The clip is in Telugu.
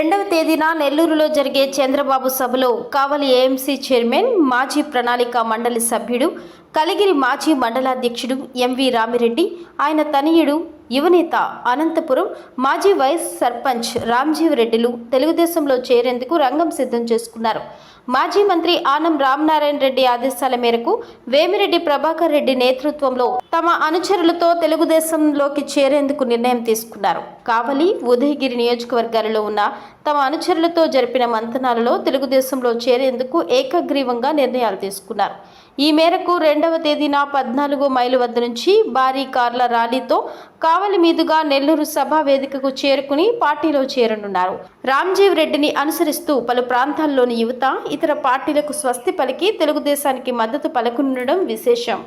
రెండవ తేదీన నెల్లూరులో జరిగే చంద్రబాబు సభలో కావలి ఏఎంసీ చైర్మన్ మాజీ ప్రణాళిక మండలి సభ్యుడు కలిగిరి మాజీ మండలాధ్యక్షుడు ఎంవి రామిరెడ్డి ఆయన తనయుడు యువనేత అనంతపురం మాజీ వైస్ సర్పంచ్ రామ్జీవ్ రెడ్డిలు తెలుగుదేశంలో చేరేందుకు రంగం సిద్ధం చేసుకున్నారు. మాజీ మంత్రి ఆనం రామనారాయణ రెడ్డి ఆదేశాల మేరకు వేమిరెడ్డి ప్రభాకర్ రెడ్డి నేతృత్వంలో తమ అనుచరులతో తెలుగుదేశంలోకి చేరేందుకు నిర్ణయం తీసుకున్నారు. కావలి ఉదయగిరి నియోజకవర్గాలలో ఉన్న తమ అనుచరులతో జరిపిన మంతనాలలో తెలుగుదేశంలో చేరేందుకు ఏకగ్రీవంగా నిర్ణయాలు తీసుకున్నారు. ఈ మేరకు రెండవ తేదీన పద్నాలుగు మైలు వద్ద నుంచి భారీ కార్ల ర్యాలీతో కావలి మీదుగా నెల్లూరు సభా వేదికకు చేరుకుని పార్టీలో చేరనున్నారు. రామ్జీవ్ రెడ్డిని అనుసరిస్తూ పలు ప్రాంతాల్లోని యువత ఇతర పార్టీలకు స్వస్తి పలికి తెలుగుదేశానికి మద్దతు పలకనుండడం విశేషం.